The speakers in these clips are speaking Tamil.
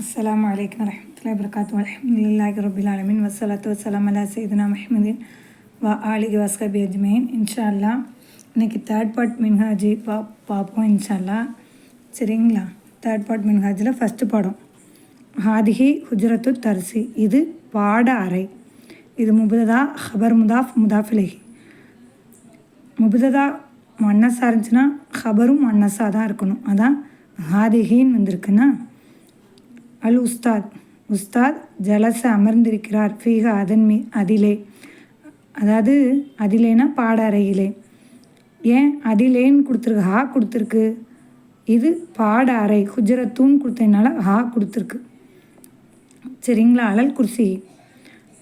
அஸ்லாம் வலைக்கம் வரமத்துல வரகாத்து அலமதுல்லாஹி ரபில் ஆலமின் வசலாத்து வசலாம் அலா சைதுனா மஹமதின் வா ஆலிகி வஸ்கபி அஜ்மீன் இன்ஷா அல்லா இன்றைக்கி தேர்ட் பார்ட் மின்ஹாஜி பா பார்ப்போம் இன்ஷா அல்லா சரிங்களா? தேர்ட் பார்ட் மின்ஹாஜில் ஃபஸ்ட்டு படம். ஹாதிஹி ஹுஜரத்து தர்சி. இது பாட அறை. இது முபததா ஹபர் முதாஃப் முதாஃபிலஹி முபததா மன்னஸாக இருந்துச்சுன்னா ஹபரும் மன்னஸாக தான் இருக்கணும். அதான் ஹாதிஹின்னு வந்திருக்குன்னா அல் உஸ்தாத். உஸ்தாத் ஜலச அமர்ந்திருக்கிறார். ஃபீக அதன் மீ அதிலே. அதாவது அதிலேனா பாட ஏன்? அதிலேன்னு கொடுத்துருக்கு. ஹா கொடுத்துருக்கு. இது பாட அறை குஜரத்தூன் கொடுத்ததுனால ஹா கொடுத்துருக்கு. சரிங்களா? அலல் குர்சி.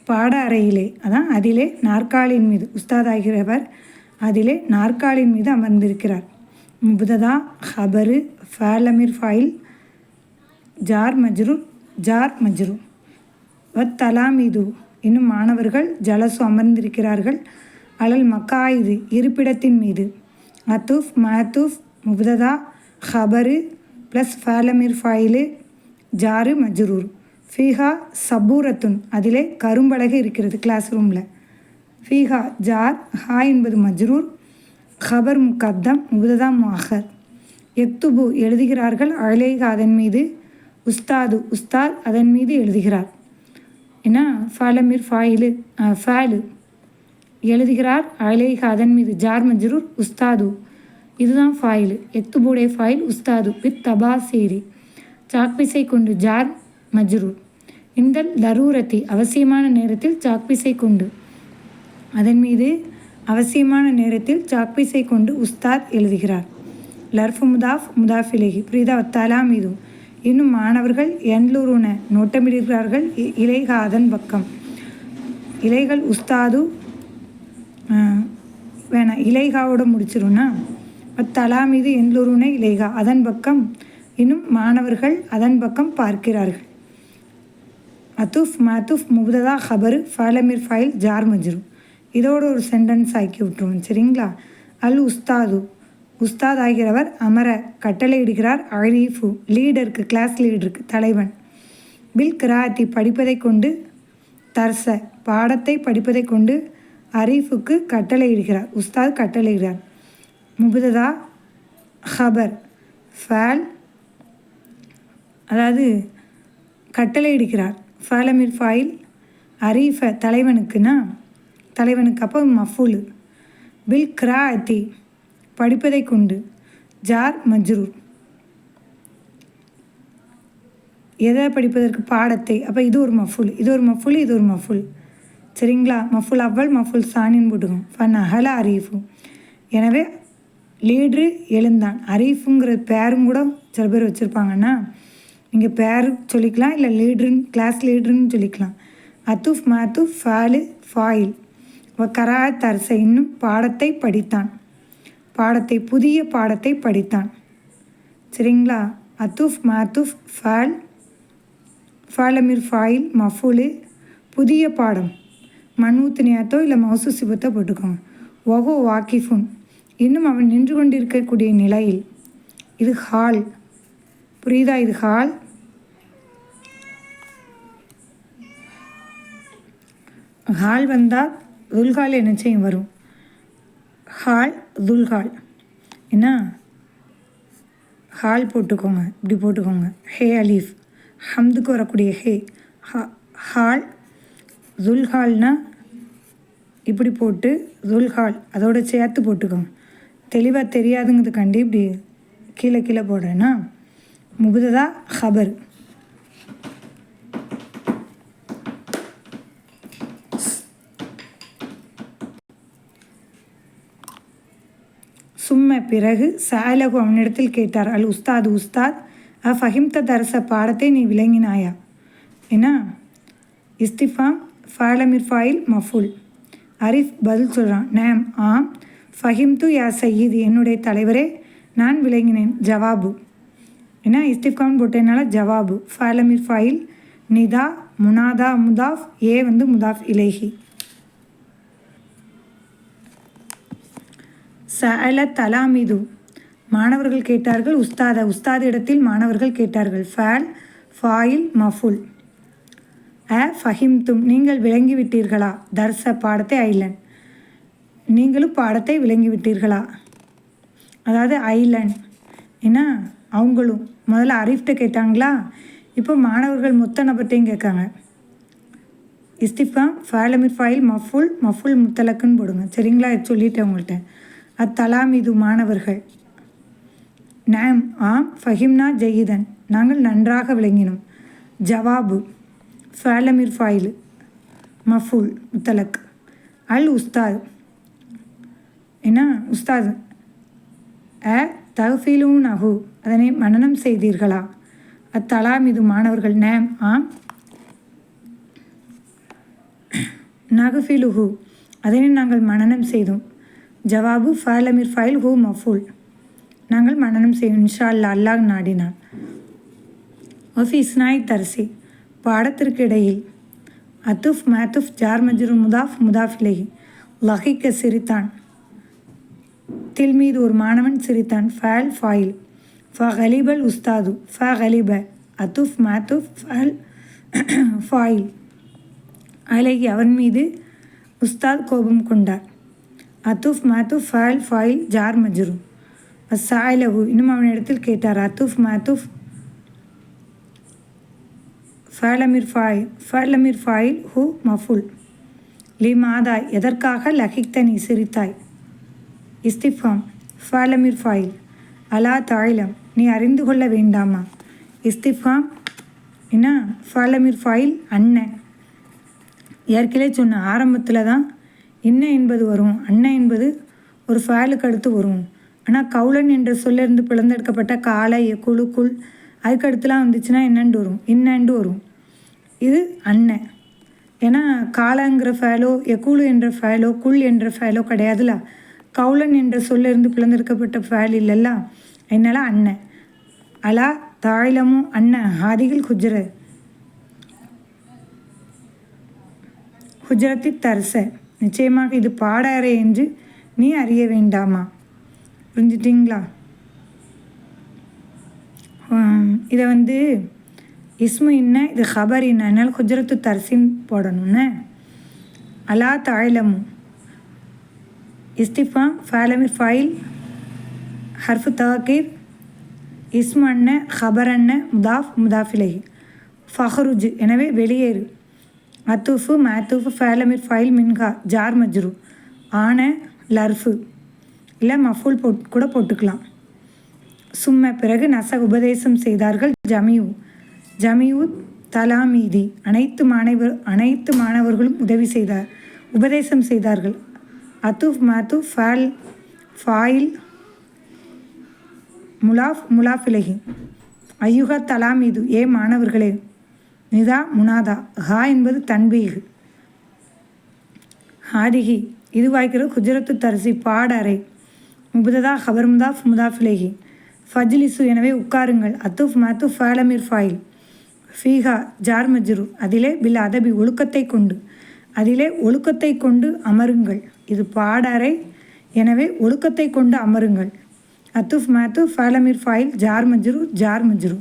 பாட அறையிலே அதான் அதிலே நாற்காலியின் மீது. உஸ்தாத் ஆகிறவர் அதிலே நாற்காலியின் மீது அமர்ந்திருக்கிறார். முபுததா ஹபரு ஃபேலமிர் ஃபைல் ஜார் மஜ்ரு ஜார் மஜ்ரு. வத்தலாமிது இன்னும் மாணவர்கள் ஜலசு அமர்ந்திருக்கிறார்கள். அலல் மக்காயுது இருப்பிடத்தின் மீது. அத்துஃப் மஹத்துஃப் முப்ததா ஹபரு ப்ளஸ் ஃபேலமிர் ஃபைலு ஜாரு மஜ்ரூர். ஃபீஹா சபூரத்துன். அதிலே கரும்பலகை இருக்கிறது கிளாஸ் ரூமில் ஃபீஹா ஜார் ஹா என்பது மஜ்ரூர். ஹபர் முக்கத்தம் முபததா முஹர். எத்துபு எழுதுகிறார்கள் அழலேக அதன் மீது. உஸ்தாது உஸ்தாத் அதன் மீது எழுதுகிறார். என்ன? ஃபாலமிர் ஃபாயிலு ஃபேலு. எழுதுகிறார் அலேஹா அதன் மீது ஜார் மஜ்ரூர் உஸ்தாது. இதுதான் ஃபாயிலு. எத்துபூடே ஃபாயில் உஸ்தாது வித் தபாசேரி சாக்பிசை கொண்டு ஜார் மஜ்ரூர். இந்த தரூரத்தை அவசியமான நேரத்தில் சாக்பிசை கொண்டு. அதன் மீது அவசியமான நேரத்தில் சாக்பிசை கொண்டு உஸ்தாத் எழுதுகிறார். லர்ஃபு முதாஃப் முதாஃபிலேஹி பிரீதா தலாம் மீதும். இன்னும் மாணவர்கள் எண்லூருன நோட்டமிடுகிறார்கள். இலைகா அதன் பக்கம். இலைகள் உஸ்தாது வேணாம் இலைகாவோட முடிச்சிரும்னா தலா மீது எண்லூருன இலைகா அதன் பக்கம் இன்னும் மாணவர்கள் அதன் பக்கம் பார்க்கிறார்கள். அத்துஃப் மத்துஃப் முபதா ஹபரு ஃபாலமிர் ஃபைல் ஜார் மஜ்ரு. இதோட ஒரு சென்டென்ஸ் ஆக்கி விட்டுருவோம் சரிங்களா? அல் உஸ்தாது. உஸ்தாத் ஆகிறவர் அமர கட்டளையிடுகிறார் அழீஃபு லீடருக்கு கிளாஸ் லீடருக்கு தலைவன். பில் கிராத்தி படிப்பதை கொண்டு தர்ச பாடத்தை படிப்பதை கொண்டு அரீஃபுக்கு கட்டளையிடுகிறார் உஸ்தாத் கட்டளையிடுகிறார் முபததா ஹபர் ஃபேல் அதாவது கட்டளையிடுகிறார் ஃபேலமிர் ஃபாயில் அரீஃப தலைவனுக்குன்னா தலைவனுக்கு அப்போ மஃபூலு. பில் கிராத்தி படிப்பதை கொண்டு ஜார் மஜ்ரூர். எதை படிப்பதற்கு பாடத்தை அப்போ இது ஒரு மஃபுல் இது ஒரு மஃபுல் இது ஒரு மஃபுல். சரிங்களா? மஃபுல் அவ்வள் மஃபுல் சானின்னு போட்டுக்கோங்க. ஃபன் அகல அரீஃபு. எனவே லீட்ரு எழுந்தான். அரீஃபுங்கிற பேரும் கூட சில பேர் வச்சுருப்பாங்கன்னா நீங்கள் பேர் சொல்லிக்கலாம் இல்லை லீட்ருன்னு கிளாஸ் லீட்ருன்னு சொல்லிக்கலாம். அத்துஃப் மாத்துஃப் ஃபாலு ஃபாயில். கரா தர்சை இன்னும் பாடத்தை படித்தான். பாடத்தை புதிய பாடத்தை படித்தான். சரிங்களா? அத்துஃப் மாத்துஃப் ஃபால் ஃபாலமிர் ஃபாயில் மஃபூலு புதிய பாடம். மண்ஊத்துனியாத்தோ இல்லை மௌசு சிபத்தோ போட்டுக்கோங்க. ஒஹோ வாக்கிஃபுன் இன்னும் அவன் நின்று கொண்டிருக்கக்கூடிய நிலையில் இது ஹால். புரியுதா? இது ஹால். ஹால் வந்தால் துல்கால் என்ன செய்யும் வரும். ஹால் துல்ஹால் என்ன? ஹால் போட்டுக்கோங்க. இப்படி போட்டுக்கோங்க. ஹே அலீஃப். ஹம்துக்கு வரக்கூடிய ஹே. ஹால் துல்ஹால்னா இப்படி போட்டு துல்ஹால் அதோட சேர்த்து போட்டுக்கோங்க. தெளிவாக தெரியாதுங்கிறதுக்காண்டி இப்படி கீழே கீழே போடுறேன்னா முகுததா ஹபர். சும்ம பிறகு சாயலகு அவனிடத்தில் கேட்டார் அல் உஸ்தாத் உஸ்தாத் அ ஃபஹிம்த தரச பாடத்தை நீ விளங்கினாயா? என்ன? இஸ்திஃபாம் ஃபாலமிர் ஃபாயில் மஃபுல். அரிஃப் பதில் சொல்கிறான் நேம் ஆம். ஃபஹிம்து யா சயீத் என்னுடைய தலைவரே நான் விளங்கினேன். ஜவாபு. ஏன்னா இஸ்திஃபான் போட்டதுனால ஜவாபு. ஃபாலமிர் ஃபாயில் நிதா முனாதா முதாஃப் ஏ வந்து முதாஃப் இலேஹி. சஅல தலாமிது. மாணவர்கள் கேட்டார்கள் உஸ்தாத உஸ்தாத இடத்தில் மாணவர்கள் கேட்டார்கள். ஃபேல் ஃபாயில் மஃபுல். அ ஃபஹிம்தும் நீங்கள் விளங்கிவிட்டீர்களா? தர்ச பாடத்தை ஐலன். நீங்களும் பாடத்தை விளங்கிவிட்டீர்களா? அதாவது ஐலன். என்ன? அவங்களும்? முதல்ல அரிஃப்ட்ட கேட்டாங்களா? இப்போ மாணவர்கள் மொத்த நபர்கிட்டையும் கேட்காங்க. இஸ்திஃபா ஃபேலமிர் ஃபாயில் மஃபுல் மஃபுல் முத்தலக்குன்னு போடுங்க. சரிங்களா? சொல்லிவிட்டேன் சொல்லிட்டேன் உங்கள்கிட்ட அத்தலாம் இது மாணவர்கள். நாம் ஆம் ஃபஹிம்னா ஜெயிதன். நாங்கள் நன்றாக விளங்கினோம். ஜவாபு. ஃபேலமிர் ஃபாயில். மஃபுல். முத்தலக். அல் உஸ்தாத். என்ன உஸ்தாத்? அ தகஃபீலூன் அஹு அதனை மனனம் செய்தீர்களா? அத்தலாம் இது மாணவர்கள். நேம் ஆம். நகுஃபிலுஹு அதனை நாங்கள் மனனம் செய்தோம். ஜவாபு ஃபேலமிர் ஃபைல் ஹூ மஃபூல். நாங்கள் மனனம் செய்யும் இன்ஷா அல்லா. அல்லாஹ் நாடினான். ஒஃபி இஸ்னாய் தர்சி. பாடத்திற்கு இடையில். அத்துஃப் மேத்துஃப் ஜார் மஜ்ரு முதாஃப் முதாஃபிலகி லஹிக்க சிரித்தான். தில் மீது ஒரு மாணவன் சிரித்தான். ஃபேல் ஃபாயில். ஃப ஹலீபல் உஸ்தாது. ஃப ஹலீப அத்துஃப் மேத்துஃப் ஃபேல் ஃபாயில். அழகி அவன் மீது உஸ்தாத் கோபம் கொண்டார். அத்துஃப் மாத்துஃப் ஃபால் ஃபாயில் ஜார் மஜ்ரு. அசாயிலஹு இன்னும் அவனிடத்தில் கேட்டார் அத்துஃப் மாத்துஃப் ஃபேலமிர் ஃபாய் ஃபேலமிர் ஃபாயில் ஹூ மஃபுல். லி மாதாய் எதற்காக லஹிக்தனி சிரித்தாய்? இஸ்திஃபாம் ஃபேலமிர் ஃபாயில் அலா தாயிலம் நீ அறிந்து கொள்ள வேண்டாமா? இஸ்திஃபாம் என்ன? ஃபேலமிர் ஃபாயில் அண்ணன் ஏற்கனவே சொன்ன ஆரம்பத்தில் தான் இன்ன என்பது வரும்? அண்ணன் என்பது ஒரு ஃபேலுக்கு அடுத்து வரும். ஆனால் கவுளன் என்ற சொல்லிருந்து பிளந்தெடுக்கப்பட்ட காலை குழு குள் அதுக்கு அடுத்துலாம் வந்துச்சுன்னா என்னண்டு வரும்? இன்னண்டு வரும்? இது அண்ணன் ஏன்னா காலங்கிற ஃபேலோ எக்குழு என்ற ஃபேலோ குள் என்ற ஃபேலோ கிடையாதுல. கவுளன் என்ற சொல்லிருந்து பிளந்தெடுக்கப்பட்ட ஃபேல் இல்லைல்ல. அதனால அண்ணன் அலா தாயிலமும் அண்ணன் ஹாதிகள் குஜர. குஜராத்தி தர்சை. நிச்சயமாக இது பாடாரே என்று நீ அறிய வேண்டாமா? புரிஞ்சிட்டிங்களா? இதை வந்து இஸ்மு என்ன இது ஹபர் என்ன? அதனால் குஜரத்து தர்சின் போடணும்னு? அலா தாயிலமு இஸ்திஃபா ஃபேலமிர் ஃபைல் ஹர்ஃபு தாக்கீர் இஸ்மு அண்ண ஹபர் அண்ண முதாஃப் முதாஃபிலை ஃபஹருஜ். எனவே வெளியேறு. அத்தூஃபு மேத்தூஃபு ஃபேலமிர் ஃபைல் மின்ஹா ஜார் மஜ்ரு. ஆன லர்ஃபு. இல்லை மஃபூல் போட் கூட போட்டுக்கலாம். சும்ம பிறகு நச உபதேசம் செய்தார்கள் ஜமியூ ஜமியூ தலாமீதி. அனைத்து மாணவர் அனைத்து மாணவர்களும் உதவி செய்தார் உபதேசம் செய்தார்கள். அத்துஃப் மாத்து ஃபால் ஃபாயில் முலாஃப் முலாஃபிலகி ஐயுகா தலாமீது ஏ மாணவர்களே. நிதா முனாதா. ஹா என்பது தன்பீகு ஹாதிகி இது வாய்க்கிற குஜரத்து தரிசி பாடறை. முபுததா ஹபர்முதா ஃபுமுதா ஃபிலேஹி ஃபஜ்லிசு எனவே உட்காருங்கள். அத்துஃப் மத்து ஃபேலமிர் ஃபாயில். ஃபீஹா ஜார் மஜ்ரு அதிலே பில் அதபி ஒழுக்கத்தை கொண்டு. அதிலே ஒழுக்கத்தை கொண்டு அமருங்கள். இது பாடறை. எனவே ஒழுக்கத்தை கொண்டு அமருங்கள். அத்துஃப் மேத்து ஃபேலமிர் ஃபாயில் ஜார் மஜ்ரு ஜார் மஜ்ரு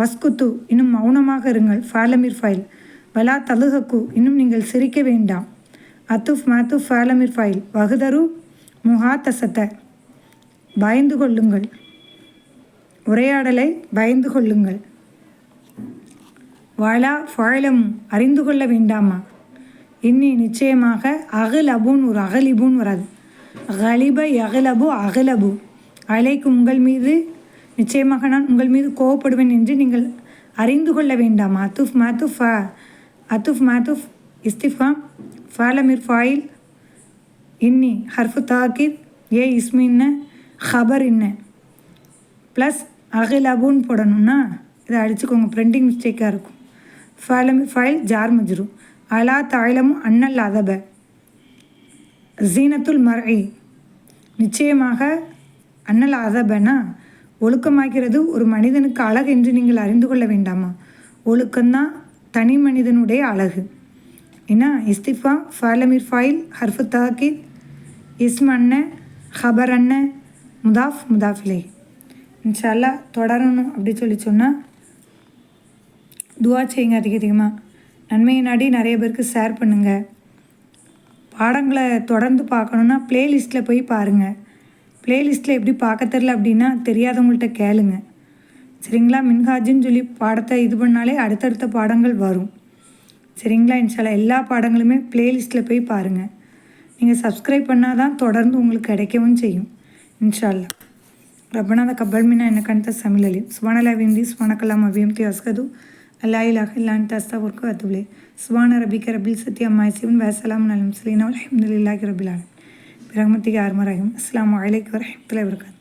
வஸ்குத்து இன்னும் மௌனமாக இருங்கள். ஃபாலமிர் ஃபைல். வலா தலுஹக்கு இன்னும் நீங்கள் சிரிக்க வேண்டாம். அத்துஃப் மாத்து ஃபாலமிர் ஃபைல். வகுதரு முஹாத்தசத்த. பயந்து கொள்ளுங்கள். உரையாடலை பயந்து கொள்ளுங்கள். வலா ஃபாயிலம் அறிந்து கொள்ள வேண்டாமா? இன்னி நிச்சயமாக அகல் அபுன் ஒரு அகலிபுன்னு வராது. கலிப அகலபு அகலபு. அலைக்கு உங்கள் மீது நிச்சயமாக நான் உங்கள் மீது கோவப்படுவேன் என்று நீங்கள் அறிந்து கொள்ள வேண்டாம். அத்துஃப் மாத்துஃப் ஃபா அத்துஃப் மாத்துஃப் இஸ்திஃபாம் ஃபாலமிர் ஃபாயில் இன்னி ஹர்ஃபு தாக்கித் ஏ இஸ்மின்ன ஹபர் இன்ன. ப்ளஸ் அகில் அபுன்னு போடணும்னா இதை அடிச்சுக்கோங்க. பிரிண்டிங் மிஸ்டேக்காக இருக்கும். ஃபாலமிர் ஃபைல் ஜார் மஜ்ரு. அலா தாயிலமும் அன்னல் அதப. ஜீனத்துல் மரை நிச்சயமாக அன்னல் அதபனா ஒழுக்கமாகிறது ஒரு மனிதனுக்கு அழகு என்று நீங்கள் அறிந்து கொள்ள வேண்டாமா? ஒழுக்கம்தான் தனி மனிதனுடைய அழகு. என்ன? இஸ்திஃபா ஃபாலமிர் ஃபாயில் ஹர்ஃபு தாக்கித் இஸ்ம் அண்ண ஹபர் அண்ண முதாஃப் முதாஃபிலே. இன்ஷால்லா தொடரணும் அப்படி சொல்லி சொன்னால் துவா செய்யுங்க அதிக அதிகமாக நன்மையை நாடி நிறைய பேருக்கு ஷேர் பண்ணுங்கள் பாடங்களை தொடர்ந்து பார்க்கணுன்னா ப்ளேலிஸ்ட்டில் போய் பாருங்கள் ப்ளேலிஸ்ட்டில் எப்படி பார்க்க தெரில அப்படின்னா தெரியாதவங்கள்ட்ட கேளுங்க சரிங்களா மின்ஹாஜுன்னு சொல்லி பாடத்தை இது பண்ணாலே அடுத்தடுத்த பாடங்கள் வரும் சரிங்களா இன்ஷால்லா எல்லா பாடங்களுமே ப்ளேலிஸ்ட்டில் போய் பாருங்கள் நீங்கள் சப்ஸ்கிரைப் பண்ணால் தான் தொடர்ந்து உங்களுக்கு கிடைக்கவும் செய்யும் இன்ஷால்லா ربنا تقبل منا انك انت السميع العليم سبحان الله وبحمده سبحانك اللهم وبحمدك اشهد ان لا اله الا انت استغفرك واتوب اليك سبحان ربك رب العزه عما يصفون وسلام على المرسلين والحمد لله رب العالمين ബിറഹ്മത്തിക്ക് ആർമറായും അസ്സാം വലൈക്കും വരഹമുല്ല വർക്കാത്തു